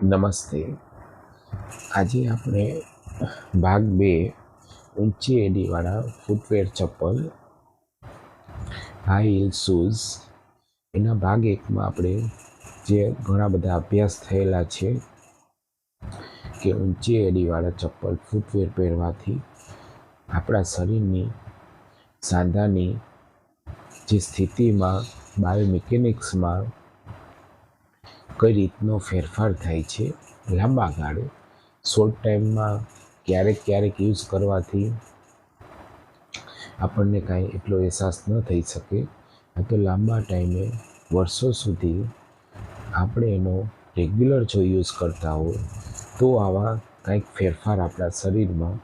નમસ્તે. આજે આપણે ભાગ બે ઊંચી એડીવાળા ફૂટવેર ચપ્પલ હાઈ હિલ શૂઝ એના ભાગ એકમાં આપણે જે ઘણા બધા અભ્યાસ થયેલા છે કે ઊંચી એડીવાળા ચપ્પલ ફૂટવેર પહેરવાથી આપણા શરીરની સાંધાની જે સ્થિતિમાં, બાયોમિકેનિક્સમાં કઈ રીતનો ફેરફાર થાય છે લાંબા ગાળે? શોર્ટ ટાઈમમાં ક્યારેક ક્યારેક યુઝ કરવાથી આપણને કાંઈ એટલો અહેસાસ ન થઈ શકે. આ તો લાંબા ટાઈમે વર્ષો સુધી આપણે એનો રેગ્યુલર જો યુઝ કરતા હોય, તો આવા કંઈક ફેરફાર આપણા શરીરમાં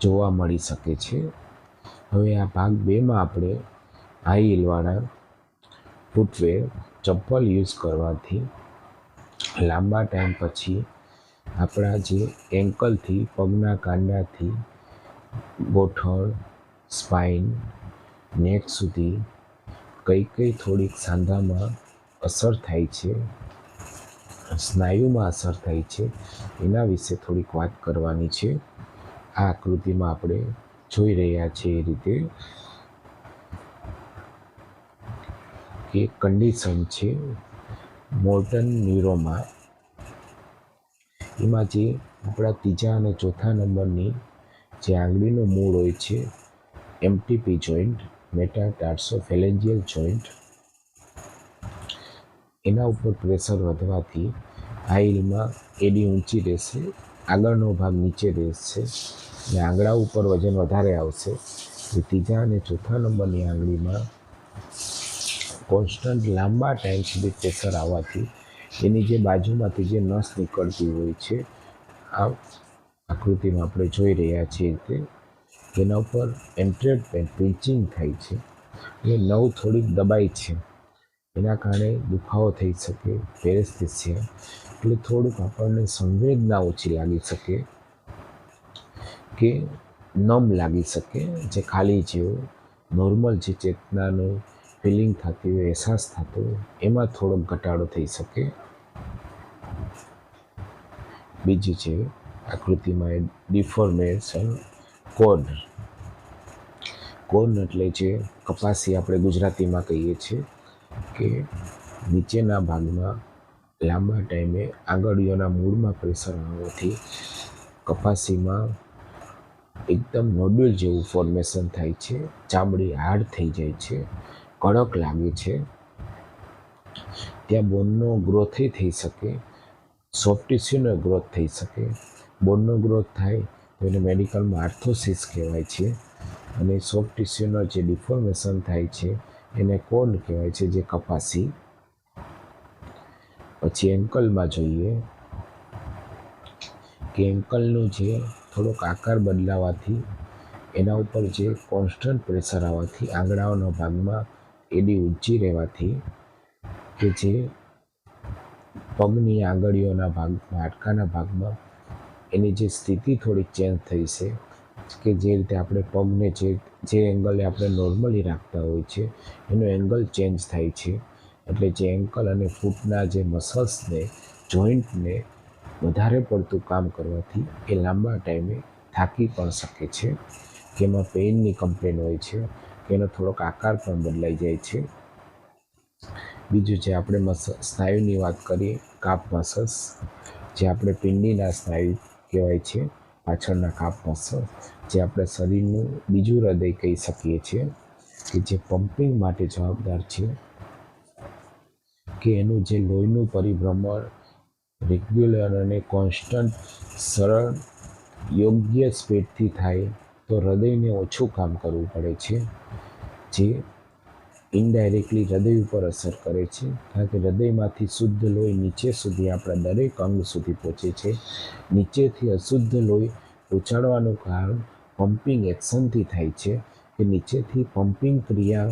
જોવા મળી શકે છે. હવે આ ભાગ બેમાં આપણે હાઈ હિલવાળા ફૂટવેર ચપ્પલ યુઝ કરવાથી લાંબા ટાઈમ પછી આપણા જે એન્કલથી પગના કાંડાથી ગોઠણ સ્પાઇન નેક સુધી કઈ કઈ થોડીક સાંધામાં અસર થાય છે, સ્નાયુમાં અસર થાય છે, એના વિશે થોડીક વાત કરવાની છે. આ આકૃતિમાં આપણે જોઈ રહ્યા છીએ એ રીતે કે કન્ડિશન છે મોર્ડન ન્યુરોમાં એમાં જે આપણા ત્રીજા અને ચોથા નંબરની જે આંગળીનું મૂળ હોય છે MTP joint metatarsophalangeal joint એના ઉપર પ્રેશર વધવાથી હાઈલમાં એડી ઊંચી રહેશે, આગળનો ભાગ નીચે રહેશે અને આંગળા ઉપર વજન વધારે આવશે. ત્રીજા અને ચોથા નંબરની આંગળીમાં કોન્સ્ટન્ટ લાંબા ટાઈમ સુધી પ્રેશર આવવાથી એની જે બાજુમાંથી જે નસ નીકળતી હોય છે, આ આકૃતિમાં આપણે જોઈ રહ્યા છીએ તે તેના ઉપર એન્ટ્રેડ પેન પિંચિંગ થાય છે અને નવ થોડીક દબાઈ છે. એના કારણે દુખાવો થઈ શકે પેરેસ્થિસિયા એટલે થોડુંક આપણને સંવેદના ઓછી લાગી શકે કે નમ લાગી શકે, જે ખાલી જેવું નોર્મલ જે ચેતનાનું ફિલિંગ થતી હોય, અહેસાસ થતો હોય, એમાં થોડોક ઘટાડો થઈ શકે. બીજું છે આકૃતિમાં એ ડિફોર્મેશન કોડ કોન એટલે જે કપાસી આપણે ગુજરાતીમાં કહીએ છીએ કે નીચેના ભાગમાં લાંબા ટાઈમે આંગળીઓના મૂળમાં પ્રેશર આવવાથી કપાસીમાં એકદમ નોડ્યુલ જેવું ફોર્મેશન થાય છે, ચામડી હાર્ડ થઈ જાય છે. કડક લાગે છે. ત્યાં બોનનો ગ્રોથ થઈ શકે. સોફ્ટ ટિશ્યુનો ગ્રોથ થઈ શકે. બોનનો ગ્રોથ થાય તો એને મેડિકલમાં આર્થોસિસ કહેવાય છે. અને સોફ્ટ ટિશ્યુનો જે ડિફોર્મેશન થાય છે, એને કોન કહેવાય છે, જે કપાસી. પછી એન્કલમાં જોઈએ કે એન્કલનું જે થોડોક આકાર બદલાવાથી એના ઉપર જે કોન્સ્ટન્ટ પ્રેશર આવવાથી આંગળાઓના ભાગમાં એડી ઊંચી રહેવાથી કે જે પગની આંગળીઓના ભાગમાં હાડકાના ભાગમાં એની જે સ્થિતિ થોડી ચેન્જ થઈ છે, કે જે રીતે આપણે પગને જે જે એંગલે આપણે નોર્મલી રાખતા હોય છે, એનો એંગલ ચેન્જ થાય છે. એટલે જે એન્કલ અને ફૂટના જે મસલ્સને જોઈન્ટને વધારે પડતું કામ કરવાથી એ લાંબા ટાઈમે થાકી પણ શકે છે એમાં પેઇનની કમ્પ્લેન હોય છે. એનો થોડોક આકાર પણ બદલાઈ જાય છે. બીજું છે આપણે મસ, સ્નાયુની વાત કરીએ, કાપ મસલ્સ, જે આપણે પિંડીના સ્નાયુ કહેવાય છે, પાછળના કાપ મસલ જે આપણે શરીરનું બીજું હૃદય કહી શકીએ છીએ, કે જે પમ્પિંગ માટે જવાબદાર છે, કે એનું જે લોહીનું પરિભ્રમણ રેગ્યુલર અને કોન્સ્ટન્ટ, સરળ, યોગ્ય સ્પીડથી થાય તો હૃદયને ઓછું કામ કરવું પડે છે, જે ઇનડાયરેક્ટલી હૃદય ઉપર અસર કરે છે. કારણ કે હૃદયમાંથી શુદ્ધ લોહી નીચે સુધી આપણા દરેક અંગ સુધી પહોંચે છે. નીચેથી અશુદ્ધ લોહી પહોંચાડવાનું કારણ પમ્પિંગ એક્શનથી થાય છે, કે નીચેથી પમ્પિંગ ક્રિયા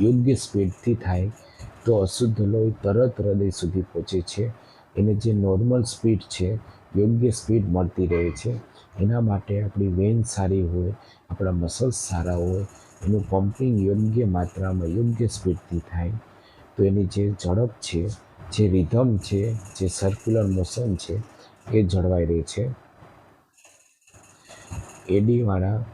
યોગ્ય સ્પીડથી થાય તો અશુદ્ધ લોહી તરત હૃદય સુધી પહોંચે છે. એને જે નોર્મલ સ્પીડ છે, યોગ્ય સ્પીડ મળતી રહે છે. એના માટે આપણી વેન સારી હોય, આપણા મસલ્સ સારા હોય, એનું પમ્પિંગ યોગ્ય માત્રામાં, યોગ્ય સ્પીડથી થાય, તો એની જે ઝડપ છે, જે રિધમ છે, જે સર્ક્યુલર મોશન છે, એ જળવાઈ રહે છે. એડીવાળા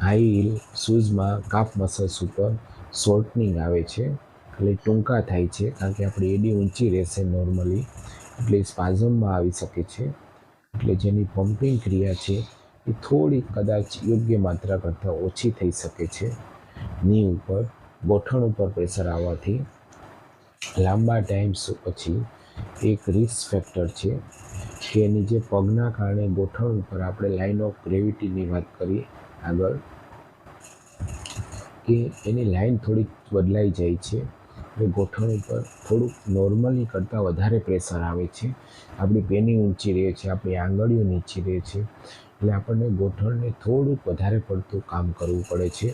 હાઈ હીલ શૂઝમાં કાફ મસલ્સ ઉપર શોર્ટનિંગ આવે છે, એટલે ટૂંકા થાય છે, કારણ કે આપણી એડી ઊંચી રહેશે નોર્મલી એટલે સ્પાઝમમાં આવી શકે છે. એટલે જેની પમ્પિંગ ક્રિયા છે એ થોડી કદાચ યોગ્ય માત્રા કરતાં ઓછી થઈ શકે છે. ની ઉપર, ગોઠણ ઉપર પ્રેશર આવવાથી લાંબા ટાઈમ પછી એક રિસ્ક ફેક્ટર છે કે એની જે પગના કારણે ગોઠણ ઉપર આપણે લાઇન ઓફ ગ્રેવિટીની વાત કરીએ આગળ, કે એની લાઇન થોડીક બદલાઈ જાય છે. એટલે ગોઠણ ઉપર થોડુંક નોર્મલી કરતાં વધારે પ્રેશર આવે છે. આપણી પેની ઊંચી રહે છે, આપણી આંગળીઓ નીચી રહે છે. એટલે આપણને ગોઠણને થોડુંક વધારે પડતું કામ કરવું પડે છે.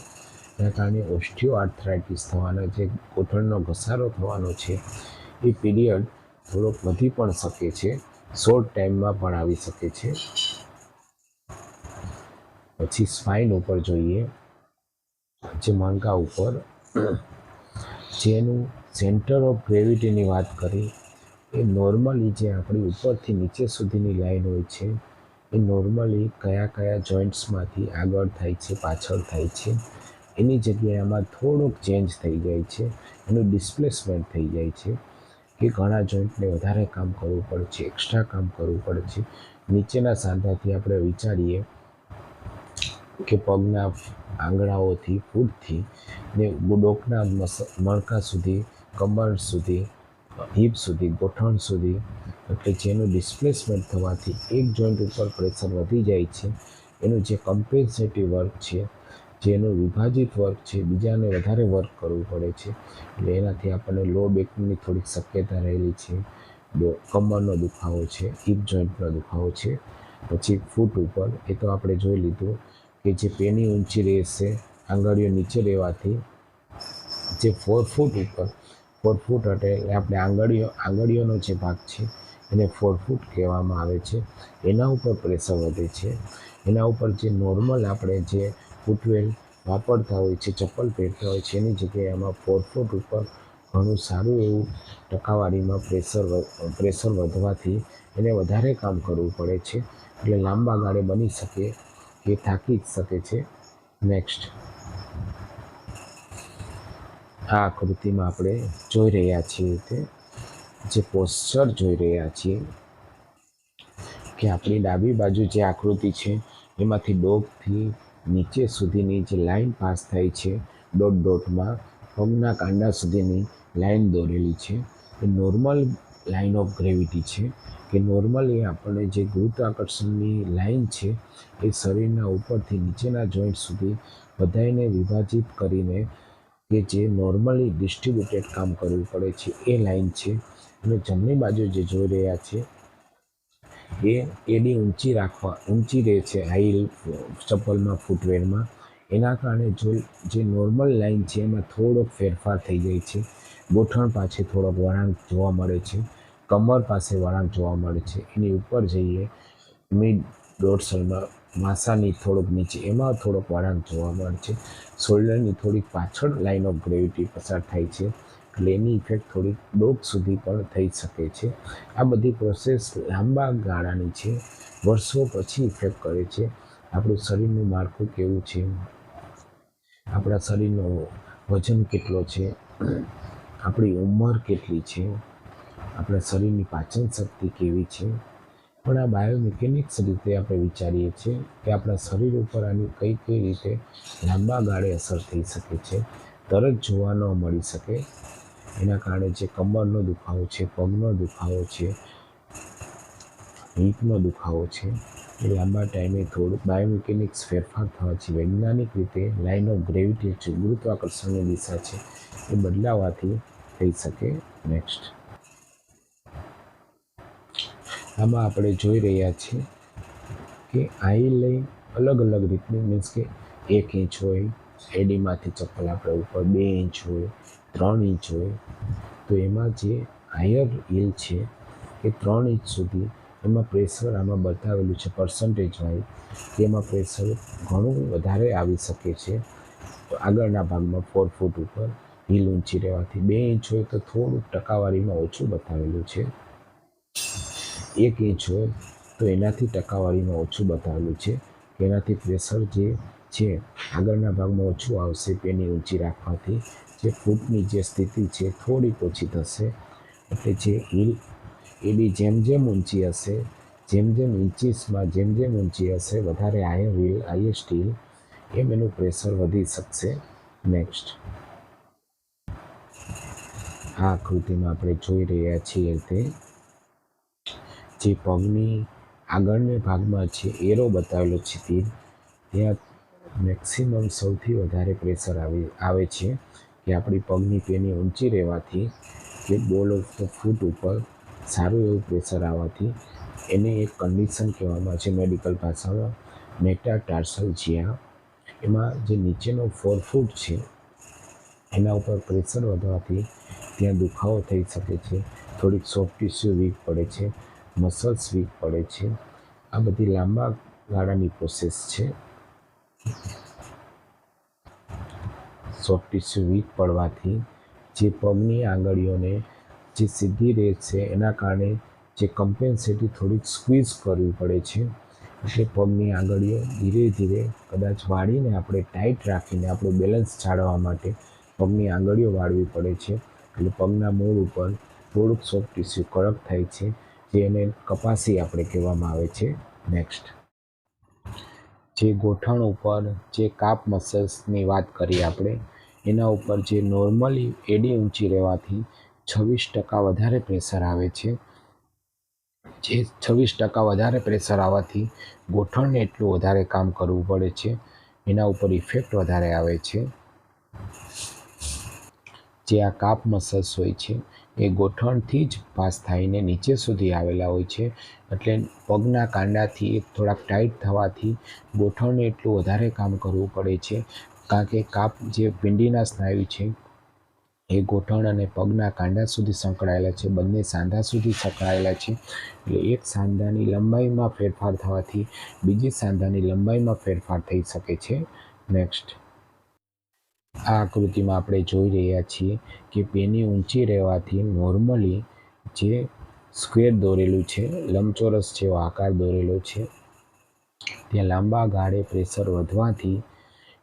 એના કારણે ઓસ્ટિયો આર્થરાઇટિસ થવાના જે ગોઠણનો ઘસારો થવાનો છે, એ પીરિયડ થોડોક વધી પણ શકે છે. શોર્ટ ટાઈમમાં પણ આવી શકે છે. પછી સ્પાઇન ઉપર જોઈએ. જે માંગા ઉપર જેનું સેન્ટર ઓફ ગ્રેવિટીની વાત કરી એ નોર્મલી જે આપણી ઉપરથી નીચે સુધીની લાઈન હોય છે, એ નોર્મલી કયા કયા જોઈન્ટ્સમાંથી આગળ થાય છે, પાછળ થાય છે, એની જગ્યાએ આમાં થોડોક ચેન્જ થઈ જાય છે, એનું ડિસ્પ્લેસમેન્ટ થઈ જાય છે, કે ઘણા જોઈન્ટને વધારે કામ કરવું પડે છે એક્સ્ટ્રા કામ કરવું પડે છે. નીચેના સાંધાથી આપણે વિચારીએ કે પગના આંગળાઓથી, ફૂટથી ને ડોકના મણકા સુધી, કમર સુધી, હિપ સુધી, ગોઠણ સુધી, એટલે જેનું ડિસ્પ્લેસમેન્ટ થવાથી એક જોઈન્ટ ઉપર પ્રેશર વધી જાય છે. એનું જે કમ્પેન્સેટિવ વર્ક છે જેનું વિભાજિત વર્ક છે, બીજાને વધારે વર્ક કરવું પડે છે, એટલે એનાથી આપણને લો બેકની થોડીક શક્યતા રહેલી છે કમરનો દુખાવો છે હિપ જોઈન્ટનો દુખાવો છે, પછી ફૂટ ઉપર, એ તો આપણે જોઈ લીધું કે જે પેની ઊંચી રહેશે, આંગળીઓ નીચે રહેવાથી, જે ફોર ફૂટ ઉપર ફોર ફૂટ એટલે આપણે આંગળીઓ, આંગળીઓનો જે ભાગ છે, એને ફોર ફૂટ કહેવામાં આવે છે. એના ઉપર પ્રેશર વધે છે. એના ઉપર જે નોર્મલ આપણે જે ફૂટવેલ વાપરતા હોય છે, ચપ્પલ પહેરતા હોય છે, એની જગ્યાએ આમાં ફોર ફૂટ ઉપર ઘણું સારું એવું ટકાવારીમાં પ્રેશર પ્રેશર વધવાથી એને વધારે કામ કરવું પડે છે. એટલે લાંબા ગાળે બની શકે એ થાકી જ શકે છે. નેક્સ્ટ આ આકૃતિમાં આપણે જોઈ રહ્યા છીએ તે જે પોસ્ચર જોઈ રહ્યા છીએ કે આપણી ડાબી બાજુ જે આકૃતિ છે, એમાંથી ડોગથી નીચે સુધીની જે લાઈન પાસ થાય છે, ડોટ ડોટમાં પગના કાંડા સુધીની લાઈન દોરેલી છે. એ નોર્મલ લાઈન ઓફ ગ્રેવિટી છે, કે નોર્મલી આપણે જે ગુરુત્વાકર્ષણની લાઇન છે, એ શરીરના ઉપરથી નીચેના જોઈન્ટ સુધી બધાને વિભાજિત કરીને કે જે નોર્મલી ડિસ્ટ્રીબ્યુટેડ કામ કરવું પડે છે, એ લાઇન છે. અને જમણી બાજુ જે જોઈ રહ્યા છે, એ એડી ઊંચી રાખવા, ઊંચી રહે છે, હાઈ ચપ્પલમાં, ફૂટવેરમાં. એના કારણે જો જે નોર્મલ લાઇન છે, એમાં થોડોક ફેરફાર થઈ જાય છે. ગોઠણ પાસે થોડોક વળાંક જોવા મળે છે. કમર પાસે વળાંક જોવા મળે છે. એની ઉપર જઈએ. મિડ ડોર્સલમાં માસાની થોડોક નીચે, એમાં થોડોક વળાંક જોવા મળે છે. શોલ્ડરની થોડીક પાછળ લાઇન ઓફ ગ્રેવિટી પસાર થાય છે. એટલે એની ઇફેક્ટ થોડીક ડોક સુધી પણ થઈ શકે છે. આ બધી પ્રોસેસ લાંબા ગાળાની છે. વર્ષો પછી ઇફેક્ટ કરે છે. આપણું શરીરનું માળખું કેવું છે? આપણા શરીરનો વજન કેટલો છે? આપણી ઉંમર કેટલી છે? આપણા શરીરની પાચન શક્તિ કેવી છે? પણ આ બાયોમિકેનિક્સ રીતે આપણે વિચારીએ છીએ કે આપણા શરીર ઉપર આની કઈ કઈ રીતે લાંબા ગાળે અસર થઈ શકે છે, તરત જોવા ન મળી શકે. એના કારણે જે કમરનો દુખાવો છે, પગનો દુખાવો છે હિપનો દુખાવો છે, એ લાંબા ટાઈમે થોડુંક બાયોમિકેનિક્સ ફેરફાર થવાથી વૈજ્ઞાનિક રીતે લાઇન ઓફ ગ્રેવિટી છે ગુરુત્વાકર્ષણની દિશા છે, એ બદલાવાથી થઈ શકે નેક્સ્ટ આમાં આપણે જોઈ રહ્યા છીએ કે આઈ લઈ અલગ અલગ રીતની મીન્સ કે એક ઇંચ હોય, એડીમાંથી ચપ્પલ આપણે ઉપર બે ઇંચ હોય, ત્રણ ઇંચ હોય, તો એમાં જે હાયર હિલ છે એ ત્રણ ઇંચ સુધી એમાં પ્રેશર આમાં બતાવેલું છે પર્સન્ટેજ કે એમાં પ્રેશર ઘણું વધારે આવી શકે છે આગળના ભાગમાં ફોર ફૂટ ઉપર. હીલ ઊંચી રહેવાથી બે ઇંચ હોય તો થોડુંક ટકાવારીમાં ઓછું બતાવેલું છે. એક ઇંચ હોય તો એનાથી ટકાવારીમાં ઓછું બતાવેલું છે. એનાથી પ્રેશર જે છે, આગળના ભાગમાં ઓછું આવશે પેની ઊંચી રાખવાથી જે ફૂટની જે સ્થિતિ છે થોડીક ઓછી થશે. એટલે જે હિલ એ બી જેમ જેમ ઊંચી હશે, જેમ જેમ ઇન્ચીસમાં જેમ જેમ ઊંચી હશે, વધારે હાયર વ્હીલ હાઈએસ્ટ સ્ટીલ, એમ એનું પ્રેશર વધી શકશે. નેક્સ્ટ. આ આકૃતિમાં આપણે જોઈ રહ્યા છીએ તે જે પગની આગળના ભાગમાં છે એરો બતાવેલો છે તીર ત્યાં મેક્સિમમ સૌથી વધારે પ્રેશર આવી, આવે છે કે આપણી પગની પેની ઊંચી રહેવાથી કે બોલ ઓફ ધ ફૂટ ઉપર સારું એવું પ્રેશર આવવાથી એને એક કન્ડિશન કહેવામાં છે મેડિકલ ભાષામાં મેટાટાર્સલ જ્યાં એમાં જે નીચેનો ફોર ફૂટ છે એના ઉપર પ્રેશર વધવાથી ત્યાં દુખાવો થઈ શકે છે. થોડીક સોફ્ટ ટિશ્યુ વીક પડે છે. મસલ્સ વીક પડે છે. આ બધી લાંબા ગાળાની પ્રોસેસ છે. સોફ્ટ ટિશ્યુ વીક પડવાથી જે પગની આંગળીઓને જે સીધી રેત છે, એના કારણે જે કમ્પેન્સેટી થોડીક સ્ક્વીઝ કરવી પડે છે. એટલે પગની આંગળીઓ ધીરે ધીરે કદાચ વાળીને આપણે ટાઈટ રાખીને આપણું બેલેન્સ જાળવવા માટે પગની આંગળીઓ વાળવી પડે છે. એટલે પગના મૂળ ઉપર થોડુંક સોફ્ટ ટીસ્યુ કડક થાય છે, જેને કપાસી આપણે કહેવામાં આવે છે. નેક્સ્ટ જે ગોઠણ ઉપર જે કાપ મસલ્સની વાત કરીએ આપણે, એના ઉપર જે નોર્મલી એડી ઊંચી રહેવાથી છવ્વીસ ટકા વધારે પ્રેશર આવે છે. જે છવ્વીસ ટકા વધારે પ્રેશર આવવાથી ગોઠણને એટલું વધારે કામ કરવું પડે છે. એના ઉપર ઇફેક્ટ વધારે આવે છે. જે આ કાપ મસલ્સ હોય છે. એ ગોઠણથી જ પાસ થઈને નીચે સુધી આવેલા હોય છે. એટલે પગના કાંડાથી એક થોડાક ટાઈટ થવાથી ગોઠણને એટલું વધારે કામ કરવું પડે છે. કારણ કે કાપ જે પિંડીના સ્નાયુ છે, એ ગોઠણ અને પગના કાંડા સુધી સંકળાયેલા છે. બંને સાંધા સુધી સંકળાયેલા છે. એટલે એક સાંધાની લંબાઈમાં ફેરફાર થવાથી બીજી સાંધાની લંબાઈમાં ફેરફાર થઈ શકે છે. નેક્સ્ટ. આ આકૃતિમાં આપણે જોઈ રહ્યા છીએ કે પેની ઊંચી રહેવાથી નોર્મલી જે સ્ક્વેર દોરેલું છે, લંબચોરસ જેવો આકાર દોરેલો છે, ત્યાં લાંબા ગાળે પ્રેશર વધવાથી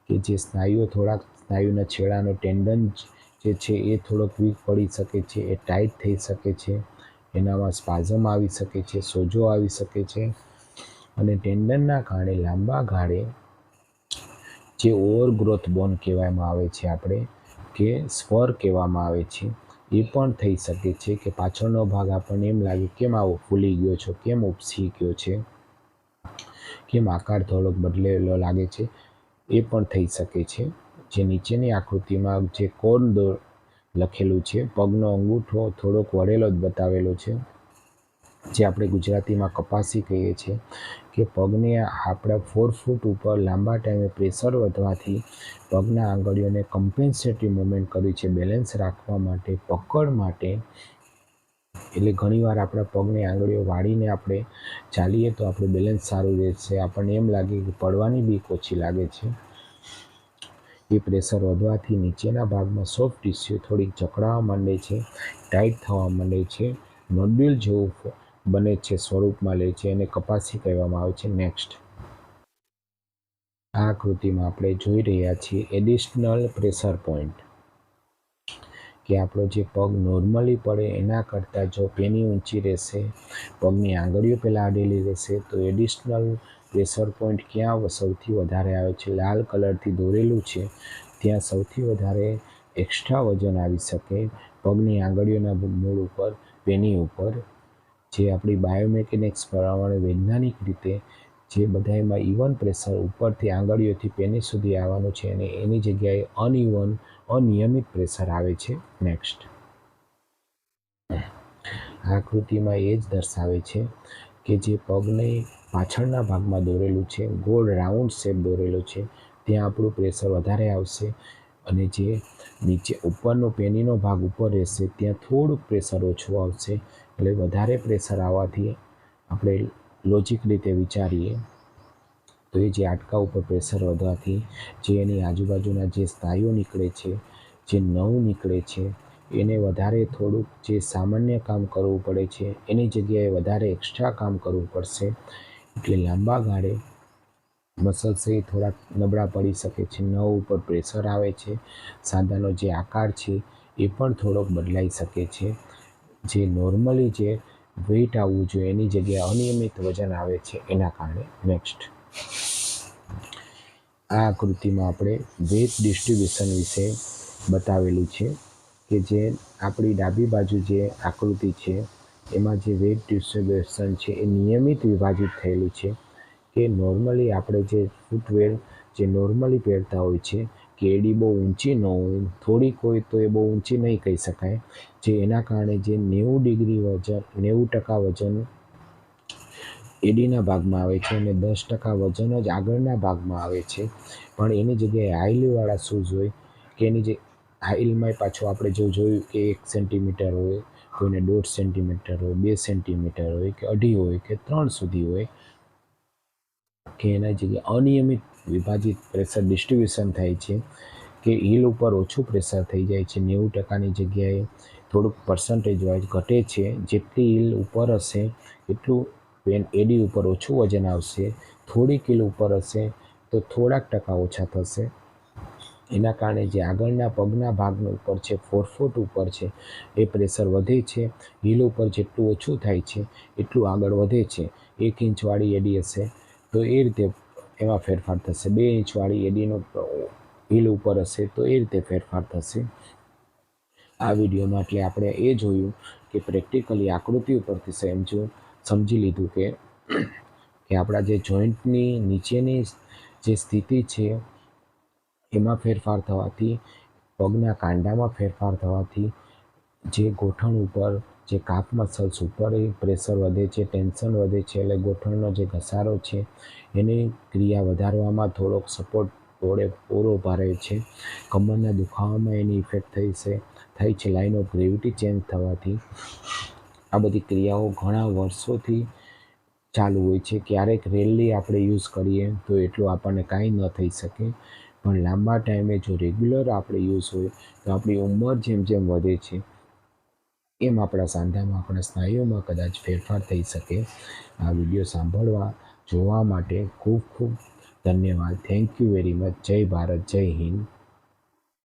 કે જે સ્નાયુઓ થોડાક સ્નાયુના છેડાનો ટેન્ડન જે છે એ થોડોક વીક પડી શકે છે, એ ટાઈટ થઈ શકે છે, એનામાં સ્પાઝમ આવી શકે છે, સોજો આવી શકે છે અને ટેન્ડનના કારણે લાંબા ગાળે જે ઓવરગ્રોથ બોન કહેવામાં આવે છે આપણે, કે સ્વર કહેવામાં આવે છે, એ પણ થઈ શકે છે કે પાછળનો ભાગ આપણને એમ લાગે, કેમ આવો ફૂલી ગયો છો? કેમ ઉપસી ગયો છે? કેમ આકાર થોડોક બદલેલો લાગે છે? એ પણ થઈ શકે છે. જે નીચેની આકૃતિમાં જે કોણ લખેલું છે, પગનો અંગૂઠો થોડોક વળેલો જ બતાવેલો છે. જે આપણે ગુજરાતીમાં કપાસી કહીએ છીએ, કે પગને આપણા ફોર ફૂટ ઉપર લાંબા ટાઈમે પ્રેશર વધવાથી પગના આંગળીઓને કમ્પેન્સેટિવ મુવમેન્ટ કરવી છે બેલેન્સ રાખવા માટે, પકડ માટે. એટલે ઘણીવાર આપણા પગની આંગળીઓ વાળીને આપણે ચાલીએ તો આપણું બેલેન્સ સારું રહેશે. આપણને એમ લાગે કે પડવાની બીક ઓછી લાગે છે. એ પ્રેશર વધવાથી નીચેના ભાગમાં સોફ્ટ ટિશ્યુ થોડીક જકડાવા માંડે છે ટાઈટ થવા માંડે છે. નોડ્યુલ જેવું બને છે, સ્વરૂપમાં લે છે એને કપાસી કહેવામાં આવે છે. નેક્સ્ટ આ આકૃતિમાં આપણે જોઈ રહ્યા છીએ એડિશનલ પ્રેશર પોઈન્ટ કે આપણો જે પગ નોર્મલી પડે એના કરતાં જો પેની ઊંચી રહેશે, પગની આંગળીઓ પહેલાં આડેલી રહેશે, તો એડિશનલ પ્રેશર પોઈન્ટ ક્યાં સૌથી વધારે આવે છે? લાલ કલરથી દોરેલું છે. ત્યાં સૌથી વધારે એક્સ્ટ્રા વજન આવી શકે પગની આંગળીઓના મૂળ ઉપર, પેની ઉપર. જે આપણી બાયોમેકેનિક્સ પ્રમાણે વૈજ્ઞાનિક રીતે જે બધામાં ઇવન પ્રેશર ઉપરથી આંગળીઓથી પેની સુધી આવવાનું છે અને એની જગ્યાએ અનઇવન અનિયમિત પ્રેશર આવે છે. નેક્સ્ટ આકૃતિમાં એ જ દર્શાવે છે કે જે પગને પાછળના ભાગમાં દોરેલું છે, ગોળ રાઉન્ડ શેપ દોરેલો છે, ત્યાં આપણું પ્રેશર વધારે આવશે અને જે નીચે ઉપરનો પેનીનો ભાગ ઉપર રહેશે, ત્યાં થોડુંક પ્રેશર ઓછું આવશે એટલે વધારે પ્રેશર આવવાથી આપણે લોજિક રીતે વિચારીએ, તો એ જે આટકા ઉપર પ્રેશર વધવાથી જે એની આજુબાજુના જે સ્નાયુઓ નીકળે છે, જે નવું નીકળે છે, એને વધારે થોડુંક જે સામાન્ય કામ કરવું પડે છે, એની જગ્યાએ વધારે એક્સ્ટ્રા કામ કરવું પડશે, એટલે લાંબા ગાળે મસલ્સ એ થોડાક નબળા પડી શકે છે, નવ ઉપર પ્રેશર આવે છે, સાંધાનો જે આકાર છે, એ પણ થોડોક બદલાઈ શકે છે જે નોર્મલી જે વેઇટ આવવું જોઈએ, એની જગ્યાએ અનિયમિત વજન આવે છે, એના કારણે નેક્સ્ટ આ આકૃતિમાં આપણે વેટ ડિસ્ટ્રીબ્યુશન વિશે બતાવેલું છે કે જે આપણી ડાબી બાજુ જે આકૃતિ છે, એમાં જે વેટ ડિસ્ટ્રીબ્યુશન છે, એ નિયમિત વિભાજિત થયેલું છે કે નોર્મલી આપણે જે ફૂટવેર જે નોર્મલી પહેરતા હોય છે કે એડી બહુ ઊંચી ન હોય, થોડીક હોય તો એ બહુ ઊંચી નહીં કહી શકાય. જે એના કારણે જે નેવું ડિગ્રી વજન, નેવું ટકા વજન એડીના ભાગમાં આવે છે અને દસ ટકા વજન જ આગળના ભાગમાં આવે છે. પણ એની જગ્યાએ હાઈલીવાળા શૂઝ હોય, કે એની જે હાઈલમાં પાછું આપણે જો જોયું કે એક સેન્ટીમીટર હોય, કોઈને દોઢ સેન્ટીમીટર હોય, બે સેન્ટીમીટર હોય, કે અઢી હોય, કે ત્રણ સુધી હોય, કે એના જગ્યાએ અનિયમિત વિભાજિત પ્રેશર ડિસ્ટ્રીબ્યુશન થાય છે કે હીલ ઉપર ઓછું પ્રેશર થઈ જાય છે, નેવું ટકાની જગ્યાએ થોડુંક પર્સન્ટેજ વાઇઝ ઘટે છે. જેટલી હિલ ઉપર હશે, એટલું પેન એડી ઉપર ઓછું વજન આવશે. થોડીક હીલ ઉપર હશે, તો થોડાક ટકા ઓછા થશે. એના કારણે જે આગળના પગના ભાગનો ઉપર છે ફોરફૂટ ઉપર છે, એ પ્રેશર વધે છે. હીલ ઉપર જેટલું ઓછું થાય છે, એટલું આગળ વધે છે. એક ઇંચવાળી એડી હશે. તો એ રીતે એમાં ફેરફાર થશે. બે ઇંચવાળી એડીનો હીલ ઉપર હશે તો એ રીતે ફેરફાર થશે. આ વિડીયોમાં એટલે આપણે એ જોયું કે પ્રેક્ટિકલી આકૃતિ ઉપરથી સમજ્યું સમજી લીધું કે કે આપણા જે જોઈન્ટની નીચેની જે સ્થિતિ છે, એમાં ફેરફાર થવાથી, પગના કાંડામાં ફેરફાર થવાથી, જે ગોઠણ ઉપર જે કાફ મસલ્સ ઉપર પ્રેશર વધે છે, ટેન્શન વધે છે એટલે ગોઠણનો જે ઘસારો છે એની ક્રિયા વધારવામાં થોડોક સપોર્ટ પોળે પૂરો પાડે છે. કમરના દુખાવામાં એની ઇફેક્ટ થઈ છે થઈ છે. લાઇન ઓફ ગ્રેવિટી ચેન્જ થવાથી આ બધી ક્રિયાઓ ઘણા વર્ષોથી ચાલુ હોય છે. ક્યારેક રેલી આપણે યુઝ કરીએ તો એટલું આપણને કાંઈ ન થઈ શકે. પણ લાંબા ટાઈમે જો રેગ્યુલર આપણે યુઝ હોય તો આપણી ઉંમર જેમ જેમ વધે છે એમ આપણા સાંધામાં આપણા સ્નાયુઓમાં કદાચ ફેરફાર થઈ શકે. આ વીડિયો સાંભળવા, જોવા માટે ખૂબ ખૂબ ધન્યવાદ. થેન્ક યુ વેરી મચ જય ભારત, જય હિન્દ.